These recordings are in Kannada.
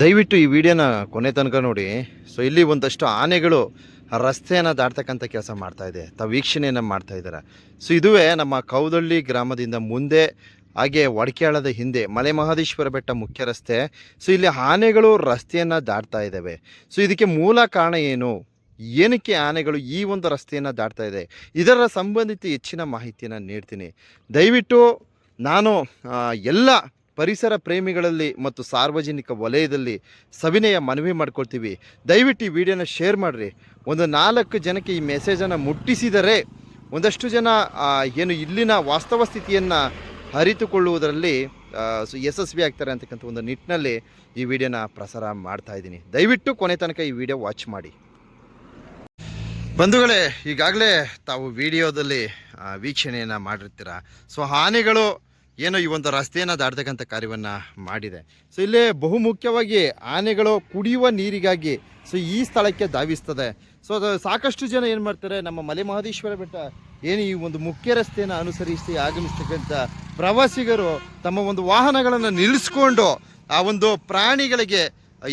ದಯವಿಟ್ಟು ಈ ವಿಡಿಯೋನ ಕೊನೆ ತನಕ ನೋಡಿ. ಸೊ ಇಲ್ಲಿ ಒಂದಷ್ಟು ಆನೆಗಳು ರಸ್ತೆಯನ್ನು ದಾಟ್ತಕ್ಕಂಥ ಕೆಲಸ ಮಾಡ್ತಾ ಇದೆ. ತಾವು ವೀಕ್ಷಣೆಯನ್ನು ಮಾಡ್ತಾ ಇದ್ದಾರೆ. ಸೊ ಇದುವೇ ನಮ್ಮ ಕೌದಳ್ಳಿ ಗ್ರಾಮದಿಂದ ಮುಂದೆ, ಹಾಗೆ ಒಡಕೆಯಾಳದ ಹಿಂದೆ, ಮಲೆ ಮಹದೇಶ್ವರ ಬೆಟ್ಟ ಮುಖ್ಯ ರಸ್ತೆ. ಸೊ ಇಲ್ಲಿ ಆನೆಗಳು ರಸ್ತೆಯನ್ನು ದಾಟ್ತಾ ಇದ್ದಾವೆ. ಸೊ ಇದಕ್ಕೆ ಮೂಲ ಕಾರಣ ಏನು? ಏನಕ್ಕೆ ಆನೆಗಳು ಈ ಒಂದು ರಸ್ತೆಯನ್ನು ದಾಟ್ತಾ ಇದೆ? ಇದರ ಸಂಬಂಧಿತ ಹೆಚ್ಚಿನ ಮಾಹಿತಿಯನ್ನು ನೀಡ್ತೀನಿ. ದಯವಿಟ್ಟು ನಾನು ಎಲ್ಲ ಪರಿಸರ ಪ್ರೇಮಿಗಳಲ್ಲಿ ಮತ್ತು ಸಾರ್ವಜನಿಕ ವಲಯದಲ್ಲಿ ಸವಿನಯ ಮನವಿ ಮಾಡ್ಕೊಳ್ತೀವಿ. ದಯವಿಟ್ಟು ಈ ವಿಡಿಯೋನ ಶೇರ್ ಮಾಡಿರಿ. ಒಂದು ನಾಲ್ಕು ಜನಕ್ಕೆ ಈ ಮೆಸೇಜನ್ನು ಮುಟ್ಟಿಸಿದರೆ ಒಂದಷ್ಟು ಜನ ಏನು ಇಲ್ಲಿನ ವಾಸ್ತವ ಸ್ಥಿತಿಯನ್ನು ಅರಿತುಕೊಳ್ಳುವುದರಲ್ಲಿ ಯಶಸ್ವಿ ಆಗ್ತಾರೆ ಅಂತಕ್ಕಂಥ ಒಂದು ನಿಟ್ಟಿನಲ್ಲಿ ಈ ವಿಡಿಯೋನ ಪ್ರಸಾರ ಮಾಡ್ತಾ ಇದ್ದೀನಿ. ದಯವಿಟ್ಟು ಕೊನೆ ತನಕ ಈ ವಿಡಿಯೋ ವಾಚ್ ಮಾಡಿ. ಬಂಧುಗಳೇ, ಈಗಾಗಲೇ ತಾವು ವಿಡಿಯೋದಲ್ಲಿ ವೀಕ್ಷಣೆಯನ್ನು ಮಾಡಿರ್ತೀರ? ಸೊ ಆನೆಗಳು ಏನೋ ಈ ಒಂದು ರಸ್ತೆಯನ್ನು ದಾಟ್ತಕ್ಕಂಥ ಕಾರ್ಯವನ್ನು ಮಾಡಿದೆ. ಸೊ ಇಲ್ಲಿ ಬಹುಮುಖ್ಯವಾಗಿ ಆನೆಗಳು ಕುಡಿಯುವ ನೀರಿಗಾಗಿ ಸೊ ಈ ಸ್ಥಳಕ್ಕೆ ಧಾವಿಸ್ತದೆ. ಸೊ ಅದು ಸಾಕಷ್ಟು ಜನ ಏನು ಮಾಡ್ತಾರೆ, ನಮ್ಮ ಮಲೆ ಮಹದೇಶ್ವರ ಬೆಟ್ಟ ಏನು ಈ ಒಂದು ಮುಖ್ಯ ರಸ್ತೆಯನ್ನು ಅನುಸರಿಸಿ ಆಗಮಿಸ್ತಕ್ಕಂಥ ಪ್ರವಾಸಿಗರು ತಮ್ಮ ಒಂದು ವಾಹನಗಳನ್ನು ನಿಲ್ಲಿಸ್ಕೊಂಡು ಆ ಒಂದು ಪ್ರಾಣಿಗಳಿಗೆ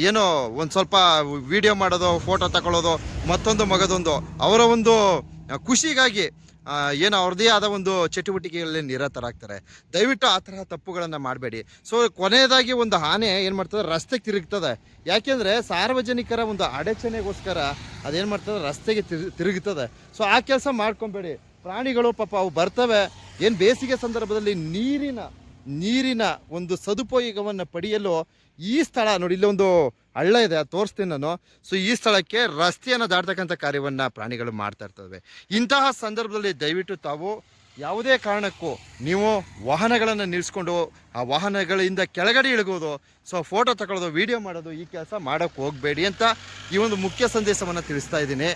ಏನೋ ಒಂದು ಸ್ವಲ್ಪ ವಿಡಿಯೋ ಮಾಡೋದು ಫೋಟೋ ತಗೊಳ್ಳೋದು ಮತ್ತೊಂದು ಮಗದೊಂದು, ಅವರ ಒಂದು ಖುಷಿಗಾಗಿ ಏನೋ ಅವ್ರದ್ದೇ ಆದ ಒಂದು ಚಟುವಟಿಕೆಗಳಲ್ಲಿ ನಿರತರಾಗ್ತಾರೆ. ದಯವಿಟ್ಟು ಆ ತರಹ ತಪ್ಪುಗಳನ್ನು ಮಾಡಬೇಡಿ. ಸೊ ಕೊನೆಯದಾಗಿ ಒಂದು ಆನೆ ಏನು ಮಾಡ್ತದೆ? ರಸ್ತೆಗೆ ತಿರುಗ್ತದೆ. ಯಾಕೆಂದರೆ ಸಾರ್ವಜನಿಕರ ಒಂದು ಅಡಚಣೆಗೋಸ್ಕರ ಅದೇನು ಮಾಡ್ತದೆ? ರಸ್ತೆಗೆ ತಿರು, ತಿರುಗ್ತದೆ. ಸೊ ಆ ಕೆಲಸ ಮಾಡ್ಕೊಬೇಡಿ. ಪ್ರಾಣಿಗಳು ಪಾಪ ಅವು ಬರ್ತವೆ. ಏನು ಬೇಸಿಗೆ ಸಂದರ್ಭದಲ್ಲಿ ನೀರಿನ ನೀರಿನ ಒಂದು ಸದುಪಯೋಗವನ್ನು ಪಡೆಯಲು ಈ ಸ್ಥಳ ನೋಡಿ, ಇಲ್ಲಿ ಒಂದು ಹಳ್ಳ ಇದೆ, ಅದು ತೋರಿಸ್ತೀನಿ ನಾನು. ಸೊ ಈ ಸ್ಥಳಕ್ಕೆ ರಸ್ತೆಯನ್ನು ದಾಟ್ತಕ್ಕಂಥ ಕಾರ್ಯವನ್ನು ಪ್ರಾಣಿಗಳು ಮಾಡ್ತಾ ಇರ್ತವೆ. ಇಂತಹ ಸಂದರ್ಭದಲ್ಲಿ ದಯವಿಟ್ಟು ತಾವು ಯಾವುದೇ ಕಾರಣಕ್ಕೂ ನೀವು ವಾಹನಗಳನ್ನು ನಿಲ್ಲಿಸ್ಕೊಂಡು ಆ ವಾಹನಗಳಿಂದ ಕೆಳಗಡೆ ಇಳಗೋದು, ಸೊ ಫೋಟೋ ತಗೊಳ್ಳೋದು ವಿಡಿಯೋ ಮಾಡೋದು, ಈ ಕೆಲಸ ಮಾಡೋಕ್ಕೆ ಹೋಗಬೇಡಿ ಅಂತ ಈ ಒಂದು ಮುಖ್ಯ ಸಂದೇಶವನ್ನು ತಿಳಿಸ್ತಾ ಇದ್ದೀನಿ.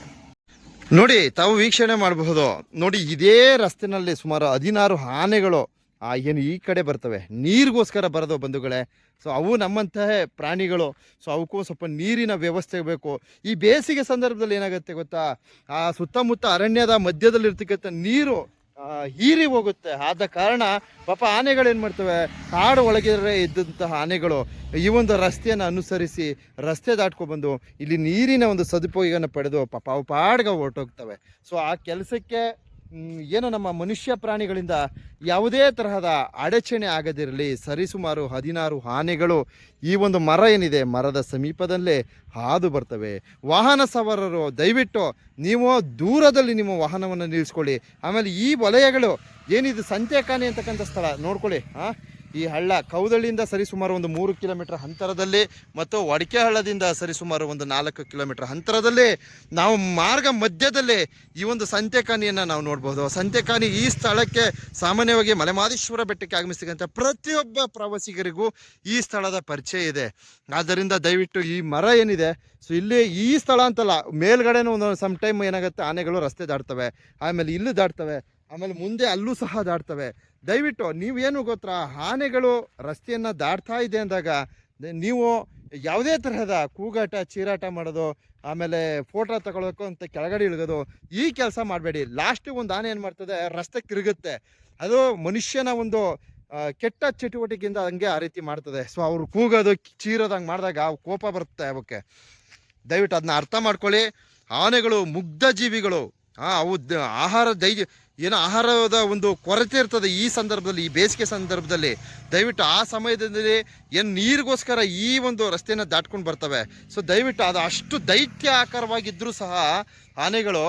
ನೋಡಿ, ತಾವು ವೀಕ್ಷಣೆ ಮಾಡಬಹುದು. ನೋಡಿ, ಇದೇ ರಸ್ತೆನಲ್ಲಿ ಸುಮಾರು ಹದಿನಾರು ಆನೆಗಳು ಆ ಏನು ಈ ಕಡೆ ಬರ್ತವೆ, ನೀರಿಗೋಸ್ಕರ ಬರೋದು ಬಂಧುಗಳೇ. ಸೊ ಅವು ನಮ್ಮಂತಹ ಪ್ರಾಣಿಗಳು. ಸೊ ಅವಕ್ಕೂ ಸ್ವಲ್ಪ ನೀರಿನ ವ್ಯವಸ್ಥೆ ಬೇಕು. ಈ ಬೇಸಿಗೆ ಸಂದರ್ಭದಲ್ಲಿ ಏನಾಗುತ್ತೆ ಗೊತ್ತಾ? ಆ ಸುತ್ತಮುತ್ತ ಅರಣ್ಯದ ಮಧ್ಯದಲ್ಲಿರ್ತಕ್ಕಂಥ ನೀರು ಹೀರಿ ಹೋಗುತ್ತೆ. ಆದ ಕಾರಣ ಪಾಪ ಆನೆಗಳು ಏನು ಮಾಡ್ತವೆ? ಕಾಡು ಒಳಗಿದ್ರೆ ಇದ್ದಂತಹ ಆನೆಗಳು ಈ ಒಂದು ರಸ್ತೆಯನ್ನು ಅನುಸರಿಸಿ ರಸ್ತೆ ದಾಟ್ಕೊಬಂದು ಇಲ್ಲಿ ನೀರಿನ ಒಂದು ಸದುಪಯೋಗನ ಪಡೆದು ಪಾಪ ಅವು ಪಾಡ್ಗ ಹೊರಟೋಗ್ತವೆ. ಸೊ ಆ ಕೆಲಸಕ್ಕೆ ಏನು ನಮ್ಮ ಮನುಷ್ಯ ಪ್ರಾಣಿಗಳಿಂದ ಯಾವುದೇ ತರಹದ ಅಡಚಣೆ ಆಗದಿರಲಿ, ಸರಿಸುಮಾರು ಹದಿನಾರು ಆನೆಗಳು ಈ ಒಂದು ಮರ ಏನಿದೆ, ಮರದ ಸಮೀಪದಲ್ಲೇ ಹಾದು ಬರ್ತವೆ. ವಾಹನ ಸವಾರರು, ದಯವಿಟ್ಟು ನೀವು ದೂರದಲ್ಲಿ ನಿಮ್ಮ ವಾಹನವನ್ನು ನಿಲ್ಲಿಸ್ಕೊಳ್ಳಿ. ಆಮೇಲೆ ಈ ವಲಯಗಳು ಏನಿದು ಸಂತೆಕಾನೆ ಅಂತಕ್ಕಂಥ ಸ್ಥಳ ನೋಡ್ಕೊಳ್ಳಿ, ಹಾಂ? ಈ ಹಳ್ಳ ಕೌದಳ್ಳಿಯಿಂದ ಸರಿಸುಮಾರು ಒಂದು ಮೂರು ಕಿಲೋಮೀಟರ್ ಅಂತರದಲ್ಲಿ ಮತ್ತು ಒಡಕೆ ಹಳ್ಳದಿಂದ ಸರಿಸುಮಾರು ಒಂದು ನಾಲ್ಕು ಕಿಲೋಮೀಟರ್ ಅಂತರದಲ್ಲಿ ನಾವು ಮಾರ್ಗ ಮಧ್ಯದಲ್ಲಿ ಈ ಒಂದು ಸಂತೆಕಾನಿಯನ್ನು ನಾವು ನೋಡ್ಬೋದು. ಸಂತೆಕಾನಿ ಈ ಸ್ಥಳಕ್ಕೆ ಸಾಮಾನ್ಯವಾಗಿ ಮಲೆಮಾದೇಶ್ವರ ಬೆಟ್ಟಕ್ಕೆ ಆಗಮಿಸ್ತಕ್ಕಂಥ ಪ್ರತಿಯೊಬ್ಬ ಪ್ರವಾಸಿಗರಿಗೂ ಈ ಸ್ಥಳದ ಪರಿಚಯ ಇದೆ. ಆದ್ದರಿಂದ ದಯವಿಟ್ಟು ಈ ಮರ ಏನಿದೆ, ಸೊ ಇಲ್ಲಿ ಈ ಸ್ಥಳ ಅಂತಲ್ಲ, ಮೇಲ್ಗಡೆನೂ ಒಂದು ಸಮ್ ಟೈಮ್ ಏನಾಗುತ್ತೆ, ಆನೆಗಳು ರಸ್ತೆ ದಾಟ್ತವೆ, ಆಮೇಲೆ ಇಲ್ಲಿ ದಾಟ್ತವೆ ಆಮೇಲೆ ಮುಂದೆ ಅಲ್ಲೂ ಸಹ ದಾಟ್ತವೆ. ದಯವಿಟ್ಟು ನೀವೇನು ಗೊತ್ತಾ, ಆನೆಗಳು ರಸ್ತೆಯನ್ನು ದಾಟ್ತಾ ಇದೆ ಅಂದಾಗ, ನೀವು ಯಾವುದೇ ತರಹದ ಕೂಗಾಟ, ಚೀರಾಟ ಮಾಡೋದು, ಆಮೇಲೆ ಫೋಟೋ ತಗೊಳ್ಳೋಕು ಅಂತ ಕೆಳಗಡೆ ಇಳಿಗೋದು ಈ ಕೆಲಸ ಮಾಡಬೇಡಿ. ಲಾಸ್ಟಿಗೆ ಒಂದು ಆನೆ ಏನು ಮಾಡ್ತದೆ, ರಸ್ತೆ ತಿರುಗುತ್ತೆ. ಅದು ಮನುಷ್ಯನ ಒಂದು ಕೆಟ್ಟ ಚಟುವಟಿಕೆಯಿಂದ ಹಂಗೆ ಆ ರೀತಿ ಮಾಡ್ತದೆ. ಸೊ ಅವ್ರು ಕೂಗೋದು ಚೀರೋದಂಗೆ ಮಾಡಿದಾಗ ಕೋಪ ಬರುತ್ತೆ ಅವಕ್ಕೆ. ದಯವಿಟ್ಟು ಅದನ್ನ ಅರ್ಥ ಮಾಡ್ಕೊಳ್ಳಿ. ಆನೆಗಳು ಮುಗ್ಧ ಜೀವಿಗಳು. ಅವು ಆಹಾರ ದೈ ಏನೋ ಆಹಾರದ ಒಂದು ಕೊರತೆ ಇರ್ತದೆ ಈ ಸಂದರ್ಭದಲ್ಲಿ, ಈ ಬೇಸಿಗೆ ಸಂದರ್ಭದಲ್ಲಿ. ದಯವಿಟ್ಟು ಆ ಸಮಯದಲ್ಲಿ ಏನು ನೀರಿಗೋಸ್ಕರ ಈ ಒಂದು ರಸ್ತೆಯನ್ನು ದಾಟ್ಕೊಂಡು ಬರ್ತವೆ. ಸೊ ದಯವಿಟ್ಟು ಅದು ಅಷ್ಟು ದೈತ್ಯ ಆಕಾರವಾಗಿದ್ದರೂ ಸಹ ಆನೆಗಳು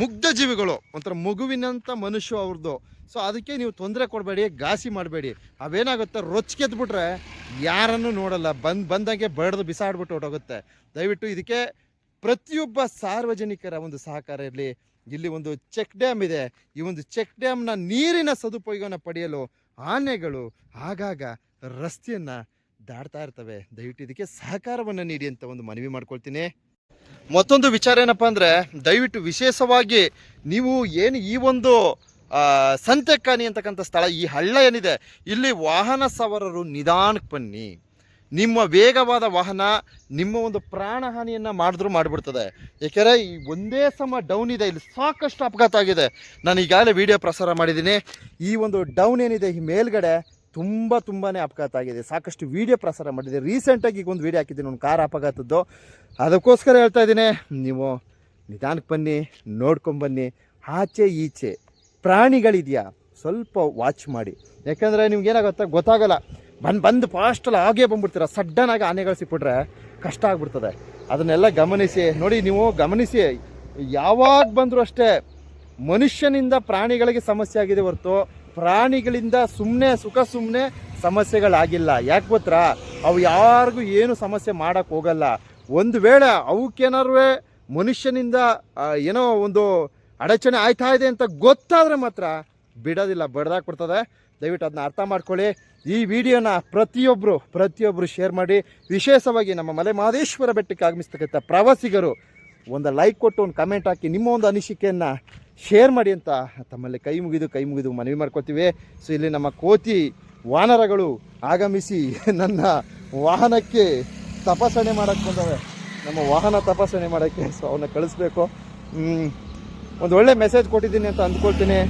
ಮುಗ್ಧ ಜೀವಿಗಳು, ಒಂಥರ ಮಗುವಿನಂಥ ಮನುಷ್ಯ ಅವ್ರದ್ದು. ಸೊ ಅದಕ್ಕೆ ನೀವು ತೊಂದರೆ ಕೊಡಬೇಡಿ, ಘಾಸಿ ಮಾಡಬೇಡಿ. ಅವೇನಾಗುತ್ತೆ, ರೊಚ್ಕೆದ್ಬಿಟ್ರೆ ಯಾರನ್ನು ನೋಡಲ್ಲ. ಬಂದು, ಬಂದಂಗೆ ಬಡ್ದು ಬಿಸಾಡ್ಬಿಟ್ಟು ಹೊರಟೋಗುತ್ತೆ. ದಯವಿಟ್ಟು ಇದಕ್ಕೆ ಪ್ರತಿಯೊಬ್ಬ ಸಾರ್ವಜನಿಕರ ಒಂದು ಸಹಕಾರ ಇರಲಿ. ಇಲ್ಲಿ ಒಂದು ಚೆಕ್ ಡ್ಯಾಮ್ ಇದೆ. ಈ ಒಂದು ಚೆಕ್ ಡ್ಯಾಮ್ನ ನೀರಿನ ಸದುಪಯೋಗನ ಪಡೆಯಲು ಆನೆಗಳು ಆಗಾಗ ರಸ್ತೆಯನ್ನು ದಾಡ್ತಾ ಇರ್ತವೆ. ದಯವಿಟ್ಟು ಇದಕ್ಕೆ ಸಹಕಾರವನ್ನು ನೀಡಿ ಅಂತ ಒಂದು ಮನವಿ ಮಾಡ್ಕೊಳ್ತೀನಿ. ಮತ್ತೊಂದು ವಿಚಾರ ಏನಪ್ಪ ಅಂದರೆ, ದಯವಿಟ್ಟು ವಿಶೇಷವಾಗಿ ನೀವು ಏನು ಈ ಒಂದು ಸಂತೆಕಾನಿ ಅಂತಕ್ಕಂಥ ಸ್ಥಳ, ಈ ಹಳ್ಳ ಏನಿದೆ, ಇಲ್ಲಿ ವಾಹನ ಸವಾರರು ನಿಧಾನಕ್ಕೆ ಬನ್ನಿ. ನಿಮ್ಮ ವೇಗವಾದ ವಾಹನ, ನಿಮ್ಮ ಒಂದು ಪ್ರಾಣಹಾನಿಯನ್ನು ಮಾಡಿದ್ರೂ ಮಾಡಿಬಿಡ್ತದೆ. ಏಕೆಂದರೆ ಈ ಒಂದೇ ಸಮ ಡೌನ್ ಇದೆ, ಇಲ್ಲಿ ಸಾಕಷ್ಟು ಅಪಘಾತ ಆಗಿದೆ. ನಾನು ಈಗಾಗಲೇ ವಿಡಿಯೋ ಪ್ರಸಾರ ಮಾಡಿದ್ದೀನಿ. ಈ ಒಂದು ಡೌನ್ ಏನಿದೆ, ಈ ಮೇಲ್ಗಡೆ ತುಂಬ ತುಂಬಾ ಅಪಘಾತ ಆಗಿದೆ. ಸಾಕಷ್ಟು ವಿಡಿಯೋ ಪ್ರಸಾರ ಮಾಡಿದೆ ರೀಸೆಂಟಾಗಿ ಈಗ ಒಂದು ವಿಡಿಯೋ ಹಾಕಿದ್ದೀನಿ, ಒಂದು ಕಾರ್ ಅಪಘಾತದ್ದು. ಅದಕ್ಕೋಸ್ಕರ ಹೇಳ್ತಾ ಇದ್ದೀನಿ, ನೀವು ನಿಧಾನಕ್ಕೆ ಬನ್ನಿ ನೋಡ್ಕೊಂಬನ್ನಿ ಆಚೆ ಈಚೆ, ಪ್ರಾಣಿಗಳಿದೆಯಾ? ಸ್ವಲ್ಪ ವಾಚ್ ಮಾಡಿ. ಯಾಕಂದರೆ ನಿಮ್ಗೆ ಏನಾಗುತ್ತೆ ಗೊತ್ತಾಗಲ್ಲ. ಬಂದು ಬಂದು ಫಾಸ್ಟಲ್ಲಿ ಹಾಗೇ ಬಂದ್ಬಿಡ್ತೀರ? ಸಡ್ಡನಾಗಿ ಆನೆಗಳು ಸಿಕ್ಬಿಟ್ರೆ ಕಷ್ಟ ಆಗ್ಬಿಡ್ತದೆ. ಅದನ್ನೆಲ್ಲ ಗಮನಿಸಿ, ನೋಡಿ ನೀವು ಗಮನಿಸಿ, ಯಾವಾಗ ಬಂದರೂ ಅಷ್ಟೇ ಮನುಷ್ಯನಿಂದ ಪ್ರಾಣಿಗಳಿಗೆ ಸಮಸ್ಯೆ ಆಗಿದೆ ಹೊರತು ಪ್ರಾಣಿಗಳಿಂದ ಸುಮ್ಮನೆ ಸುಖ ಸುಮ್ಮನೆ ಸಮಸ್ಯೆಗಳಾಗಿಲ್ಲ. ಯಾಕೆ ಗೊತ್ತಾ? ಅವು ಯಾರಿಗೂ ಏನು ಸಮಸ್ಯೆ ಮಾಡೋಕ್ಕೆ ಹೋಗಲ್ಲ. ಒಂದು ವೇಳೆ ಅವಕ್ಕೇನಾರು ಮನುಷ್ಯನಿಂದ ಏನೋ ಒಂದು ಅಡಚಣೆ ಆಯ್ತಾ ಇದೆ ಅಂತ ಗೊತ್ತಾದರೆ ಮಾತ್ರ ಬಿಡೋದಿಲ್ಲ ಬಡ್ದಾಕ್ಬಿಡ್ತದೆ ದಯವಿಟ್ಟು ಅದನ್ನ ಅರ್ಥ ಮಾಡ್ಕೊಳ್ಳಿ. ಈ ವಿಡಿಯೋನ ಪ್ರತಿಯೊಬ್ಬರು ಪ್ರತಿಯೊಬ್ಬರು ಶೇರ್ ಮಾಡಿ. ವಿಶೇಷವಾಗಿ ನಮ್ಮ ಮಲೆ ಮಹದೇಶ್ವರ ಬೆಟ್ಟಕ್ಕೆ ಆಗಮಿಸ್ತಕ್ಕಂಥ ಪ್ರವಾಸಿಗರು, ಒಂದು ಲೈಕ್ ಕೊಟ್ಟು, ಒಂದು ಕಮೆಂಟ್ ಹಾಕಿ, ನಿಮ್ಮ ಒಂದು ಅನಿಸಿಕೆಯನ್ನು ಶೇರ್ ಮಾಡಿ ಅಂತ ತಮ್ಮಲ್ಲಿ ಕೈ ಮುಗಿದು ಕೈ ಮುಗಿದು ಮನವಿ ಮಾಡ್ಕೋತೀವಿ. ಸೊ ಇಲ್ಲಿ ನಮ್ಮ ಕೋತಿ ವಾನರಗಳು ಆಗಮಿಸಿ ನನ್ನ ವಾಹನಕ್ಕೆ ತಪಾಸಣೆ ಮಾಡೋಕ್ಕೆ ಬಂದವೆ. ನಮ್ಮ ವಾಹನ ತಪಾಸಣೆ ಮಾಡೋಕ್ಕೆ ಸೊ ಅವನ್ನ ಕಳಿಸ್ಬೇಕು. ಒಂದು ಒಳ್ಳೆ ಮೆಸೇಜ್ ಕೊಟ್ಟಿದ್ದೀನಿ ಅಂತ ಅಂದ್ಕೊಳ್ತೀನಿ.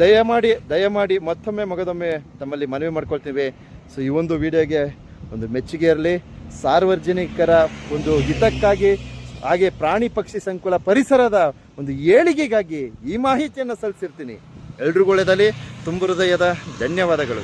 ದಯಮಾಡಿ ದಯಮಾಡಿ ಮತ್ತೊಮ್ಮೆ ಮಗದೊಮ್ಮೆ ತಮ್ಮಲ್ಲಿ ಮನವಿ ಮಾಡ್ಕೊಳ್ತೀವಿ. ಸೊ ಈ ಒಂದು ವಿಡಿಯೋಗೆ ಒಂದು ಮೆಚ್ಚುಗೆ ಇರಲಿ. ಸಾರ್ವಜನಿಕರ ಒಂದು ಹಿತಕ್ಕಾಗಿ, ಹಾಗೆ ಪ್ರಾಣಿ ಪಕ್ಷಿ ಸಂಕುಲ ಪರಿಸರದ ಒಂದು ಏಳಿಗೆಗಾಗಿ ಈ ಮಾಹಿತಿಯನ್ನು ಸಲ್ಲಿಸಿರ್ತೀನಿ. ಎಲ್ರಿಗೂ ಒಳ್ಳೆಯದಲ್ಲಿ ತುಂಬ ಹೃದಯದ ಧನ್ಯವಾದಗಳು.